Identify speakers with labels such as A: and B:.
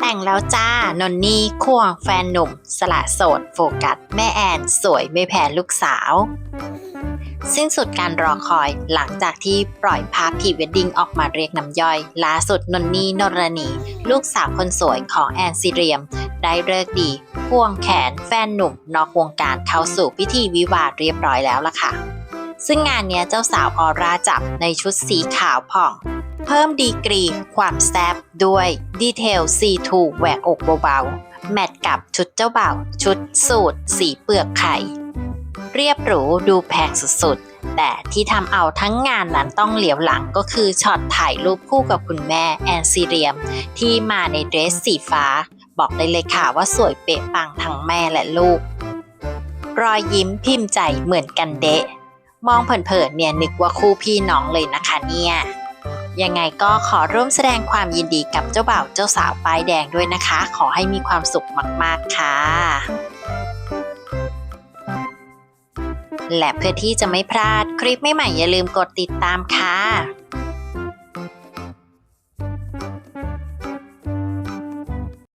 A: แต่งแล้วจ้านนนี่ควงแฟนหนุ่ม สละโสดโฟกัส แม่แอนสวยไม่แพ้ลูกสาว สิ้นสุดการรอคอยหลังจากที่ปล่อยภาพพีเวดดิ้งออกมาเรียกน้ำย่อยล่าสุดนนนี่นรณี ลูกสาวคนสวยของแอนซิเรียม ได้เลิกดีพ่วงแขนแฟนหนุ่ม นอกวงการเข้าสู่พิธีวิวาเรียบร้อยแล้วล่ะค่ะ ซึ่งงานนี้เจ้าสาวออร่าจับในชุดสีขาวผ่อง เพิ่มดีกรีความแซ่บด้วยดีเทล C2 แหวกอกเบาๆ แมทกับชุดเจ้าบ่าวชุดสูทสีเปลือกไข่ เรียบหรูดูแพงสุดๆ แต่ที่ทำเอาทั้งงานนั้นต้องเหลียวหลังก็คือช็อตถ่ายรูปคู่กับคุณแม่แอนซีเรียม ที่มาในเดรสสีฟ้า บอกได้เลยค่ะว่าสวยเป๊ะปังทั้งแม่และลูก รอยยิ้มพิมพ์ใจเหมือนกันเดะ มองเผินๆเนี่ยนึกว่าคู่พี่น้องเลยนะคะเนี่ย ยังไงก็ขอร่วมแสดงความยินดีกับเจ้าบ่าวเจ้าสาวป้ายแดงด้วยนะคะ ขอให้มีความสุขมากๆค่ะ และเพื่อที่จะไม่พลาดคลิปใหม่ๆอย่าลืมกดติดตามค่ะ